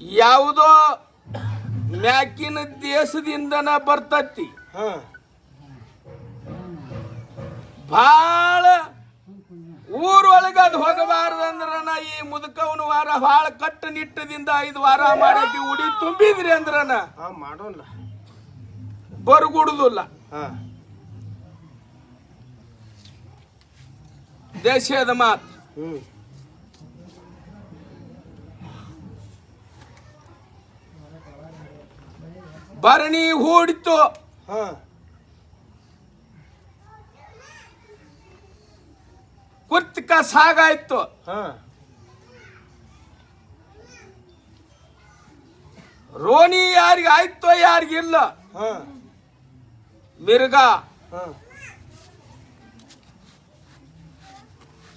ಯಾವುದೋ ಮ್ಯಾಕಿನ ದೇಶದಿಂದನ ಬರ್ತತಿ. ಹಾ. ಭಾಳ ಊರೊಳಗ ಅದು ಹೋಗಬಾರ್ದಂದ್ರ ನಾ ಈ ಮುದುಕವನ ವಾರ ಭಾಳ ಕಟ್ಟುನಿಟ್ಟದಿಂದ ಐದು ವಾರ ಮಾಡಿ ಉಡಿ ತುಂಬಿದ್ರಿ ಅಂದ್ರನ. ಮಾಡೋಲ್ಲ ಬರ್ಗುಡುದಿಲ್ಲ. ದೇಶದ ಮಾತು. ಭರಣಿ ಹೂಡಿತು ಹಾ. ಕುರ್ತಕ ಸಾಗಾಯ್ತು ಹಾ. ರೋಣಿ ಯಾರಿಗೆ ಆಯ್ತೋ ಯಾರಿಗಿಲ್ಲ ಹಾ. ಮಿರ್ಗ. ಹಾ.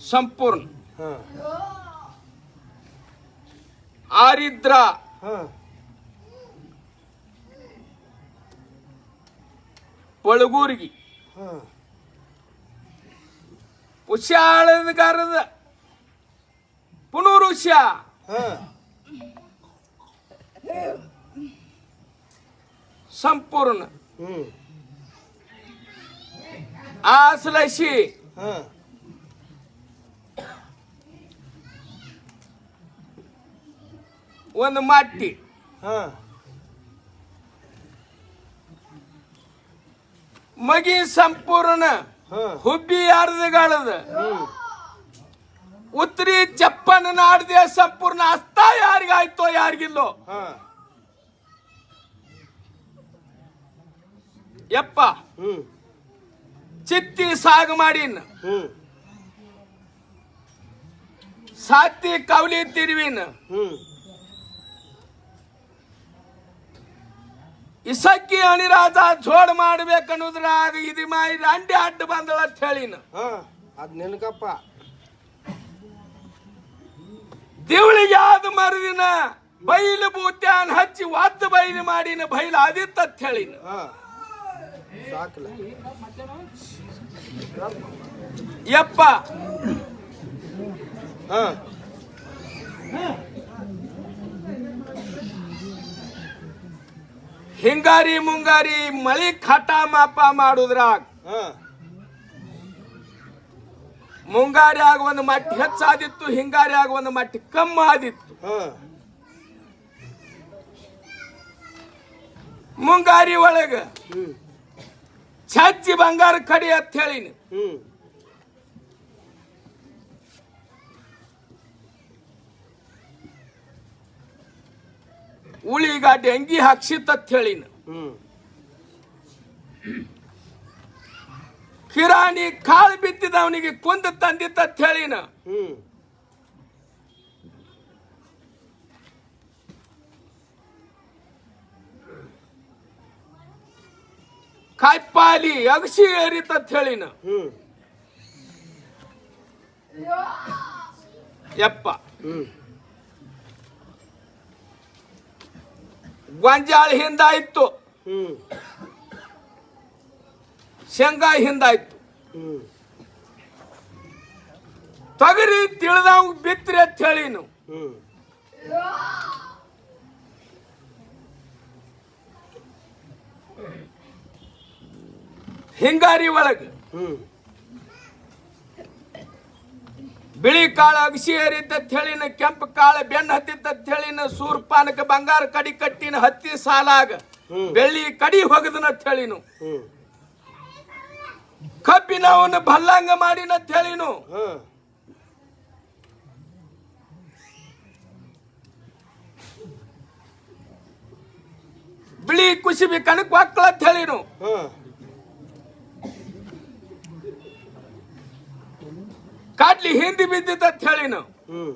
ಸಂಪೂರ್ಣ. ಆರಿದ್ರ. ಪಳಗೂರ್ಗಿ. ಕಾರದ ಪುನರುಷ್ಯ ಹಾ. ಸಂಪೂರ್ಣ. ಹಾ. ಒಂದು ಮಟ್ಟಿ. ಮಗಿ ಸಂಪೂರ್ಣ ಹುಬ್ಬಿ ಯಾರದಗಾಳದ? ಉತ್ತರಿ ಚಪ್ಪನ ನಾಡ್ದೆ ಸಂಪೂರ್ಣ ಅಸ್ತ ಯಾರಿಗಾಯ್ತೋ ಯಾರಿಗಿಲ್ಲೋ? ಎಪ್ಪ ಯಪ್ಪ. ಚಿತ್ತಿ ಸಾಗ ಮಾಡಿನ್. ಸಾತಿ ಕವಲಿ ತಿರುವಿನ. ಇಸಕ್ಕಿ ಅಣಿರಾಜ ಜೋಡ್ ಮಾಡ್ಬೇಕನ್ನೋದ್ರಾಗ ಇದು ಮಾಡಿ ಅಂಡಿ ಅಡ್ಡ ಬಂದಳ ಅಂತ ಹೇಳಿನ ಹಾ ಅದ್ ನೆನಕಪ್ಪ ದಿವಳಿಗೆ ಆದ ಮರುದಿನ ಬೈಲು ಬೂತ್ಯಾನ್ ಹಚ್ಚಿ ಒದ್ದು ಬೈಲು ಮಾಡಿನ ಬೈಲು ಆದಿತ್ತ ಅಂತ ಹೇಳಿನ ಯಪ್ಪ. ಹಿಂಗಾರಿ ಮುಂಗಾರಿ ಮಳಿ ಖಟ ಮಾಪ ಮಾಡುದ್ರಾಗ ಮುಂಗಾರಿ ಆಗ ಒಂದು ಮಟ್ಟಿ ಹೆಚ್ಚಾದಿತ್ತು ಹಿಂಗಾರಿ ಆಗ ಒಂದು ಮಟ್ಟಿ ಕಮ್ಮ ಆದಿತ್ತು. ಮುಂಗಾರಿ ಒಳಗ ಛಜ್ಜಿ ಬಂಗಾರ ಕಡಿ ಅಂತ ಹೇಳಿನ. ಹ್ಮ್ ಡೆಂಗಿ ಅಂಗಿ ಹಾಕ್ಸಿತ್ತ ಅಂತ ಹೇಳಿನ. ಕಿರಾಣಿ ಕಾಳು ಬಿದ್ದಿದವನಿಗೆ ಕುಂದ ತಂದಿತ್ತ ಅಂತ ಹೇಳಿನ. ಕಾಯ್ಪಾಲಿ ಅಗಸಿ ಏರಿತ ಅಂತ ಹೇಳಿನ. ಯಪ್ಪ. ಗೊಂಜಾಳ ಹಿಂದಾಯ್ತು ಶೇಂಗಾ ಹಿಂದಾಯ್ತು ತೊಗರಿ ತಿಳಿದವ್ ಬಿತ್ರಿ ಅಂತ ಹೇಳಿನು ಹ್ಮ್. ಹಿಂಗಾರಿ ಒಳಗ ಬಿಳಿ ಕಾಳು ಅಗಸಿ ಏರಿದ್ದಂತ ಹೇಳಿನ ಕೆಂಪು ಕಾಳು ಬೆನ್ನ ಹತ್ತಿದ್ದಂತ ಅಂತ ಹೇಳಿನ ಸೂರ್ಪಾನಕ ಬಂಗಾರ ಕಡಿ ಕಟ್ಟಿನ ಹತ್ತಿ ಸಾಲಾಗ ಬೆಳ್ಳಿ ಕಡಿ ಹೋಗದನ ಹೇಳಿನು ಕಬ್ಬಿನ ಅವನು ಭಲ್ಲಂಗ ಮಾಡಿನ ಹೇಳಿನು ಬಿಳಿ ಕುಸಿಬಿ ಕಣಕ್ ಅಂತ ಹೇಳಿನು ಕಾಡ್ಲಿ ಹಿಂದಿ ಬಿದ್ದಿತ್ತ ಅಂತ ಹೇಳಿನು ಹ್ಮ್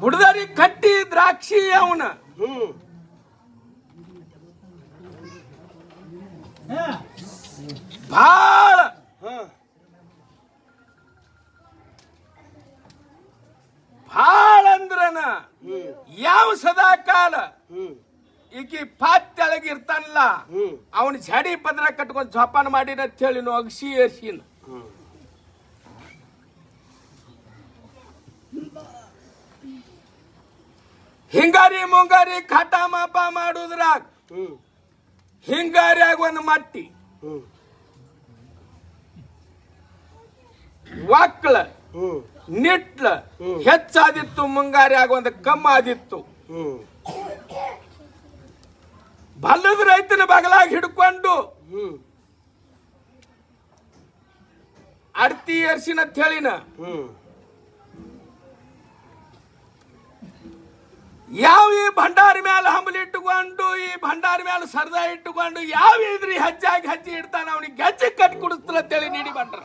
ಗುಡ್ದಾರಿ ಕಟ್ಟಿ ದ್ರಾಕ್ಷಿ ಅವನ. ಭಾಳ. ಭಾಳ ಅಂದ್ರನ. ಯಾವ ಸದಾ ಕಾಲ ಈಕಿ ಪಾತ್ಯಳಗ ಇರ್ತಾನಲ್ಲ ಅವನ ಜಡಿ ಪದ್ರ ಕಟ್ಕೊಂಡ್ ಜೋಪಾನ ಮಾಡಿನ ಅಂತ ಹೇಳಿನು ಅಗಸಿ ಏರ್ಸಿನ ಹಿಂಗಾರಿ ಮುಂಗಾರಿ ಖಾಟ ಮಾಪ ಮಾಡುದ್ರಾಗ ಹಿಂಗಾರಿಯಾಗ ಒಂದು ಮಟ್ಟಿ. ವಕ್ಳ ನಿಟ್ಲ. ಹೆಚ್ಚಾದಿತ್ತು ಮುಂಗಾರಿಯಾಗ ಒಂದು ಕಮ್ಮ ಆದಿತ್ತು. ಬಲ್ಲದ ರೈತನ ಬಗಲಾಗಿ ಹಿಡ್ಕೊಂಡು ಅರ್ತಿ ಏರ್ಸಿನ ಹೇಳಿನ ಯಾವ ಈ ಭಂಡಾರ ಮ್ಯಾಲ ಹಂಬಲಿ ಇಟ್ಟುಕೊಂಡು ಈ ಭಂಡಾರ ಮ್ಯಾಲ ಸರ್ದ ಇಟ್ಟುಕೊಂಡು ಯಾವ ಇದ್ರಿ ಹಜ್ಜಾಗಿ ಹಜ್ಜಿ ಇಡ್ತಾನ ಅವನಿಗೆ ಗೆಜ್ಜೆ ಕಟ್ಟಿ ಅಂತ ಅಂತೇಳಿ ನೀಡಿ ಬಂಡ್ರ